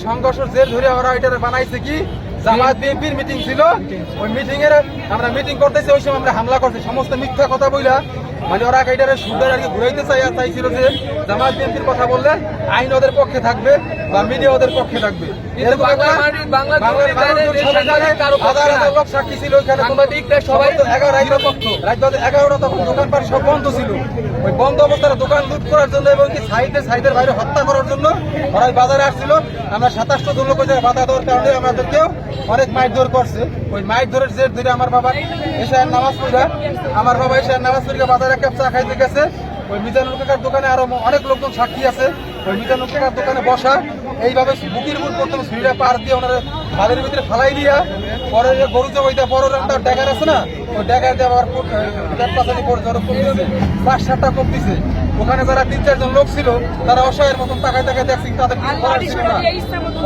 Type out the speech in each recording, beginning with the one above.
সংঘর্ষের জেল ধরে ওরা এটা বানাইছে কি? জামাত বিএনপির মিটিং ছিল। ওই মিটিং এর আমরা মিটিং করতেছি, ওই সময় আমরা হামলা করছি। সমস্ত মিথ্যা কথা বইলা মানে ওরা এটারে সুন্দর আর কি ঘুরাইতে চাই চাইছিল যে জামাত বিএনপির কথা বললে আইন ওদের পক্ষে থাকবে বা মিডিয়া ওদের পক্ষে থাকবে। লোক সাক্ষী ছিল সবাই এগারোটা তখন দোকানপাট সব বন্ধ ছিল। ওই বন্ধ অবস্থায় দোকান লুট করার জন্য এবং কি সাইডে সাইডের বাইরে হত্যা করার জন্য ওরা ওই বাজারে আসছিল। আমরা সাতাশটা জন লোক ওই জায়গায় বাধা দেওয়ার কারণে আমাদেরকেও অনেক মাইক ধর করছে। ওই জেট ধরে আমার বাবা এসে নামাজ পড়া। আমার বাবা এসে নামাজ পড়ে বাজারে কাপ চা খাইতে গেছে ওই মিজানুল কাকার দোকানে আরও অনেক লোকজন সাক্ষী আছে। ওই মিজানুল কাকার দোকানে বসা। এইভাবে বুকির উপর প্রথমে সিঁড়িটা পার দিয়ে ওনার বাড়ির ভিতরে ফালাই দিয়া, পরে গরু যে ওইটা বড় রান্তার ড্যাগার আছে না, ওই ড্যাগার দিয়ে আবার পাঁচ সাতটা কম দিছে ওখানে যারা তিন চারজন লোক ছিল তারা অসহায়ের মতন তাকায় তাকায় দেখছি তাদের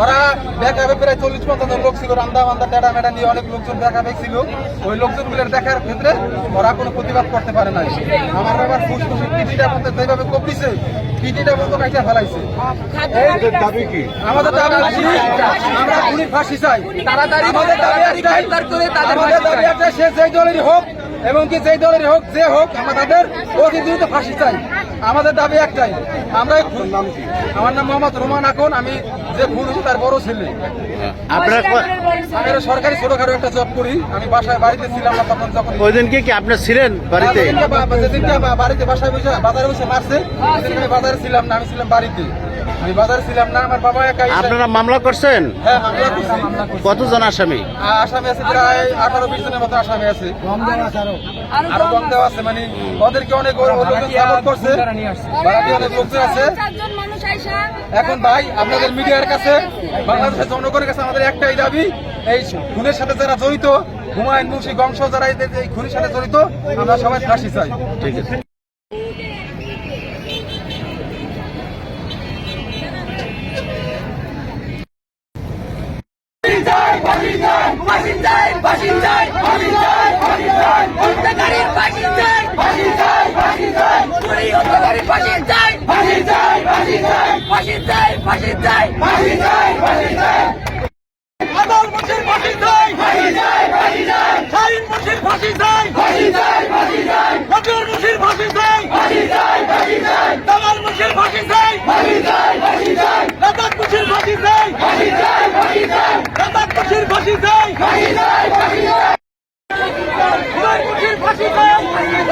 ওরা দেখাবে প্রায় চল্লিশ পঞ্চাশ জন লোক ছিল রান্দা মান্দা টেডা মেডা নিয়ে অনেক লোকজন দেখাবে ছিল। ওই লোকজনগুলোর দেখার ক্ষেত্রে ওরা কোনো প্রতিবাদ করতে পারে নাই। আমার বাবার ফুসফুসের কিডনিটা মধ্যে যেভাবে কপিছে কিডনিটা মতো কাইটা ফেলাইছে। আমাদের দাবি আছে, আমরা ফাঁসি চাই। তাড়াতাড়ি আমাদের দাবি একটাই, করে তাদের দাবি। একটাই, সে যেই দলেরই হোক এবং কি যেই দলেরই হোক যে হোক আমরা তাদের অতি দ্রুত ফাঁসি চাই। আমাদের দাবি একটাই আমরা খুন- আমার নাম মোহাম্মদ রোমান আখন আমি যে খুন হয়েছে তার বড় ছেলে। একটা সরকারি ছোটখাটো একটা জব করি আমি বাসায় বাড়িতে ছিলাম না তখন যখন। ওই দিনকে কি আপনার ছিলেন বাড়িতে? যেদিনকে বাড়িতে বাসায় বসে বাজারে বসে মারছে সেদিনকে আমি বাজারে ছিলাম না আমি ছিলাম বাড়িতে। আমি বাজারে ছিলাম না আমার বাবা একা আপনারা মামলা করছেন? হ্যাঁ মামলা করছি। কতজন আসামি? আসামি আছে প্রায় আঠারো বিশ জনের মতো আসামি আছে। আরও কম দেওয়া আছে মানে ওদেরকে অনেক ও- ও লোকজন সাপোর্ট করছে। বাড়াতে অনেক লোকজন আছে। চারজন মানুষ আইসা। এখন ভাই আপনাদের মিডিয়ার কাছে বাংলাদেশের জনগণের কাছে আমাদের একটাই দাবি এই খুনের সাথে যারা জড়িত হুমায়ুন মুন্সি বংশ যারা এই এই খুনের সাথে জড়িত আমরা সবাই ফাঁসি চাই। ঠিক আছে ফাঁসি চাই ফাঁসি চাই ফাঁসি চাই ফাঁসি চাই হত্যাকারীর ফাঁসি চাই ফাঁসি চাই ফাঁসি চাই ফাঁসি চাই ফাঁসি চাই আদল মুন্সির ফাঁসি চাই ফাঁসি চাই ফাঁসি চাই শাহিন মুন্সির ফাঁসি চাই ফাঁসি চাই ফাঁসি চাই নজরুল মুন্সির ফাঁসি চাই ফাঁসি চাই ফাঁসি চাই কামাল মুন্সির ফাঁসি চাই ফাঁসি চাই ফাঁসি চাই রাজাক মুন্সির ফাঁসি চাই ফাঁসি চাই ফাঁসি চাই রাজাক মুন্সির ফাঁসি চাই ফাঁসি চাই ফাঁসি চাই হুমায়ুন মুন্সির ফাঁসি চাই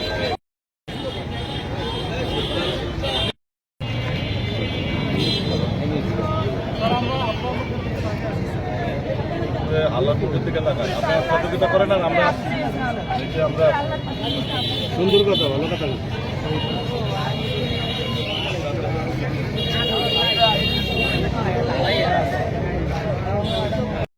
আল্লাহর সহযোগিতা করেন আমরা আমরা সুন্দর কথা ভালো কথা